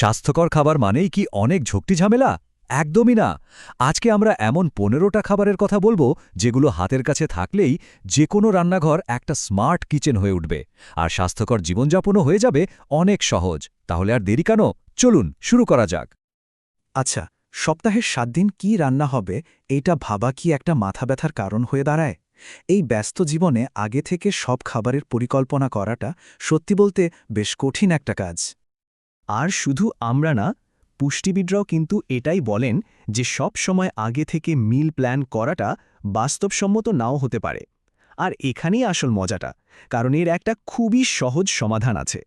স্বাস্থ্যকর খাবার মানেই কি অনেক ঝক্টি ঝামেলা? একদমই না। আজকে আমরা এমন পনেরোটা খাবারের কথা বলব যেগুলো হাতের কাছে থাকলেই যে কোনো রান্নাঘর একটা স্মার্ট কিচেন হয়ে উঠবে। আর স্বাস্থ্যকর জীবনযাপনও হয়ে যাবে অনেক সহজ। তাহলে আর দেরি কেন? চলুন, শুরু করা যাক। আচ্ছা সপ্তাহের সাত দিন কি রান্না হবে এইটা ভাবা কি একটা মাথা ব্যথার কারণ হয়ে দাঁড়ায়? এই ব্যস্ত জীবনে আগে থেকে সব খাবারের পরিকল্পনা করাটা সত্যি বলতে বেশ কঠিন একটা কাজ। আর শুধু আমরা না, পুষ্টিবিদরাও কিন্তু এটাই বলেন যে সব সময় আগে থেকে মিল প্ল্যান করাটা বাস্তবসম্মত নাও হতে পারে। আর এখানেই আসল মজাটা, কারণ এর একটা খুবই সহজ সমাধান আছে।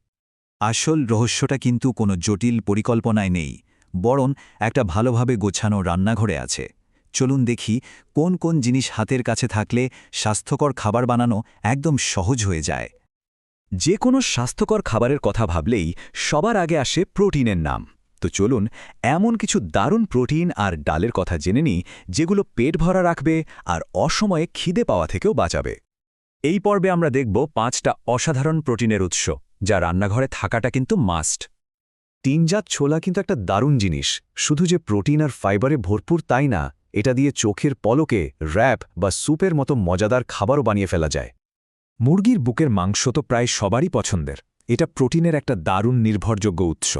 আসল রহস্যটা কিন্তু কোনো জটিল পরিকল্পনায় নেই, বরং একটা ভালোভাবে গোছানো রান্নাঘরে আছে। চলুন দেখি কোন কোন জিনিস হাতের কাছে থাকলে স্বাস্থ্যকর খাবার বানানো একদম সহজ হয়ে যায়। যে কোনো স্বাস্থ্যকর খাবারের কথা ভাবলেই সবার আগে আসে প্রোটিনের নাম। তো চলুন, এমন কিছু দারুণ প্রোটিন আর ডালের কথা জেনে নিই, যেগুলো পেট ভরা রাখবে আর অসময়ে খিদে পাওয়া থেকেও বাঁচাবে। এই পর্বে আমরা দেখব পাঁচটা অসাধারণ প্রোটিনের উৎস, যা রান্নাঘরে থাকাটা কিন্তু মাস্ট। তিনজাত ছোলা কিন্তু একটা দারুণ জিনিস, শুধু যে প্রোটিন আর ফাইবারে ভরপুর তাই না, এটা দিয়ে চোখের পলকে র্যাপ বা স্যুপের মতো মজাদার খাবারও বানিয়ে ফেলা যায়। মুরগির বুকের মাংস তো প্রায় সবারই পছন্দের। এটা প্রোটিনের একটা দারুণ নির্ভরযোগ্য উৎস।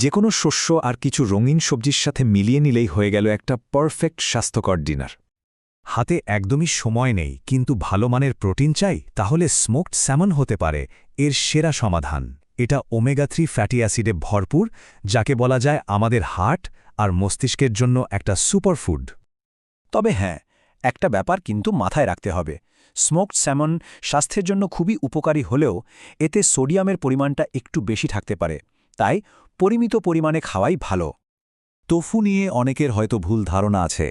যে কোনো শস্য আর কিছু রঙিন সবজির সাথে মিলিয়ে নিলেই হয়ে গেল একটা পারফেক্ট স্বাস্থ্যকর ডিনার। হাতে একদমই সময় নেই, কিন্তু ভালো মানের প্রোটিন চাই, তাহলে স্মোকড স্যামন হতে পারে। এর সেরা সমাধান, এটা ওমেগা থ্রি ফ্যাটি অ্যাসিডে ভরপুর, যাকে বলা যায় আমাদের হার্ট আর মস্তিষ্কের জন্য একটা সুপারফুড। তবে হ্যাঁ একটা ব্যাপার কিন্তু মাথায় রাখতে হবে। স্মোকড স্যামন স্বাস্থ্যের জন্য খুবই উপকারী হলেও এতে সোডিয়ামের পরিমাণটা একটু বেশি থাকতে পারে। তাই পরিমিত পরিমাণে খাওয়াই ভালো। টোফু নিয়ে অনেকের হয়তো ভুল ধারণা আছে,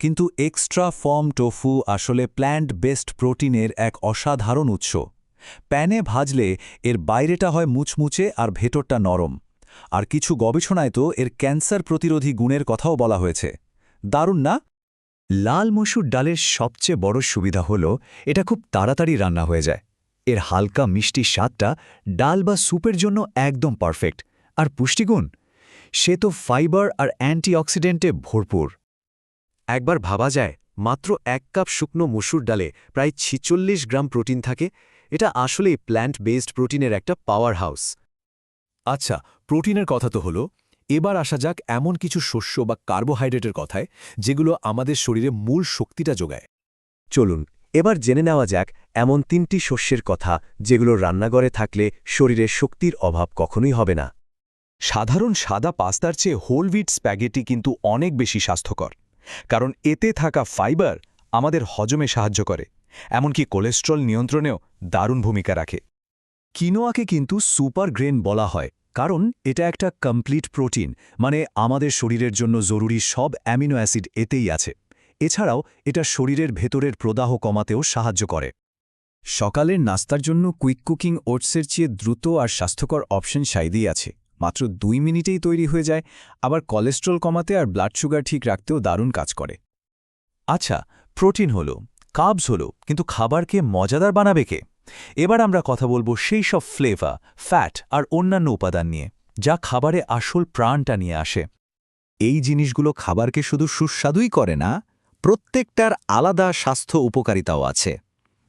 কিন্তু এক্সট্রা ফর্ম টোফু আসলে প্ল্যান্ট বেস্ট প্রোটিনের এক অসাধারণ উৎস। প্যানে ভাজলে এর বাইরেটা হয় মুচমুচে আর ভেতরটা নরম। আর কিছু গবেষণায় তো এর ক্যান্সার প্রতিরোধী গুণের কথাও বলা হয়েছে। দারুণ না? লাল মসুর ডালের সবচেয়ে বড় সুবিধা হল, এটা খুব তাড়াতাড়ি রান্না হয়ে যায়। এর হালকা মিষ্টি স্বাদটা ডাল বা স্যুপের জন্য একদম পারফেক্ট। আর পুষ্টিগুণ? সে তো ফাইবার আর অ্যান্টিঅক্সিডেন্টে ভরপুর। একবার ভাবা যায়, মাত্র এক কাপ শুকনো মসুর ডালে প্রায় ছিচল্লিশ গ্রাম প্রোটিন থাকে। এটা আসলেই প্ল্যান্ট বেসড প্রোটিনের একটা পাওয়ার হাউস আচ্ছা প্রোটিনের কথা তো হলো এবার আসা যাক এমন কিছু শস্য বা কার্বোহাইড্রেটের কথায়, যেগুলো আমাদের শরীরে মূল শক্তিটা যোগায়। চলুন, এবার জেনে নেওয়া যাক এমন তিনটি শস্যের কথা, যেগুলো রান্নাঘরে থাকলে শরীরে শক্তির অভাব কখনোই হবে না। সাধারণ সাদা পাস্তার চেয়ে হোল হুইট স্প্যাগেটি কিন্তু অনেক বেশি স্বাস্থ্যকর, কারণ এতে থাকা ফাইবার আমাদের হজমে সাহায্য করে, এমনকি কোলেস্ট্রল নিয়ন্ত্রণেও দারুণ ভূমিকা রাখে। কিনোয়াকে কিন্তু সুপার গ্রেন বলা হয় কারণ এটা একটা কমপ্লিট প্রোটিন মানে আমাদের শরীরের জন্য জরুরি সব অ্যামিনো অ্যাসিড এতেই আছে। এছাড়াও এটা শরীরের ভেতরের প্রদাহ কমাতেও সাহায্য করে। সকালের নাস্তার জন্য কুইক কুকিং ওটসের চেয়ে দ্রুত আর স্বাস্থ্যকর অপশন সাইদেই আছে। মাত্র দুই মিনিটেই তৈরি হয়ে যায়, আবার কোলেস্ট্রল কমাতে আর ব্লাড সুগার ঠিক রাখতেও দারুণ কাজ করে। আচ্ছা প্রোটিন হলো কাবস হলো, কিন্তু খাবারকে মজাদার বানাবে কে? এবার আমরা কথা বলব সেই সব ফ্লেভার ফ্যাট আর অন্যান্য উপাদান নিয়ে, যা খাবারে আসল প্রাণটা নিয়ে আসে। এই জিনিসগুলো খাবারকে শুধু সুস্বাদুই করে না, প্রত্যেকটার আলাদা স্বাস্থ্য উপকারিতাও আছে।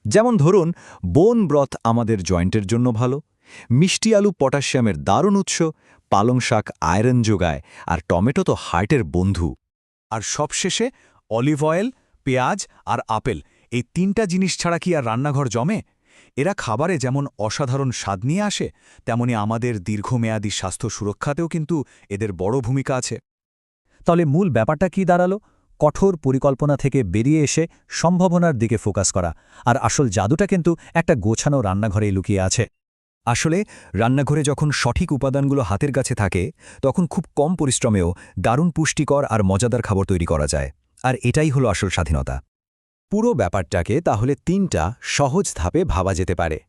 যেমন ধরুন বোন ব্রথ আমাদের জয়েন্টের জন্য ভালো, মিষ্টি আলু পটাশিয়ামের দারুণ উৎস, পালং শাক আয়রন যোগায়, আর টমেটো তো হার্টের বন্ধু। আর সবশেষে অলিভ অয়েল পেঁয়াজ আর আপেল, এই তিনটা জিনিস ছাড়া কি আর রান্নাঘর জমে? এরা খাবারে যেমন অসাধারণ স্বাদ নিয়ে আসে, তেমনি আমাদের দীর্ঘমেয়াদী স্বাস্থ্য সুরক্ষাতেও কিন্তু এদের বড় ভূমিকা আছে। তাহলে মূল ব্যাপারটা কি দাঁড়াল? কঠোর পরিকল্পনা থেকে বেরিয়ে এসে সম্ভাবনার দিকে ফোকাস করা, আর আসল জাদুটা কিন্তু একটা গোছানো রান্নাঘরেই লুকিয়ে আছে। আসলে রান্নাঘরে যখন সঠিক উপাদানগুলো হাতের কাছে থাকে, তখন খুব কম পরিশ্রমেও দারুণ পুষ্টিকর আর মজাদার খাবার তৈরি করা যায়, আর এটাই হলো আসল স্বাধীনতা। পুরো ব্যাপারটাকে তাহলে তিনটা সহজ ধাপে ভাবা যেতে পারে।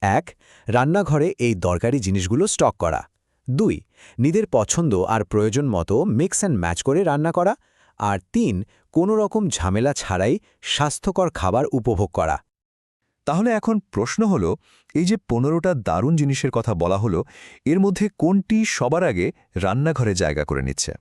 এক, রান্নাঘরে এই দরকারি জিনিসগুলো স্টক করা। দুই, নিজের পছন্দ আর প্রয়োজন মতো মিক্স অ্যান্ড ম্যাচ করে রান্না করা। আর তিন, কোনো রকম ঝামেলা ছাড়াই স্বাস্থ্যকর খাবার উপভোগ করা। তাহলে এখন প্রশ্ন হলো, এই যে পনেরোটা দারুণ জিনিসের কথা বলা হলো, এর মধ্যে কোনটি সবার আগে রান্নাঘরে জায়গা করে নিচ্ছে?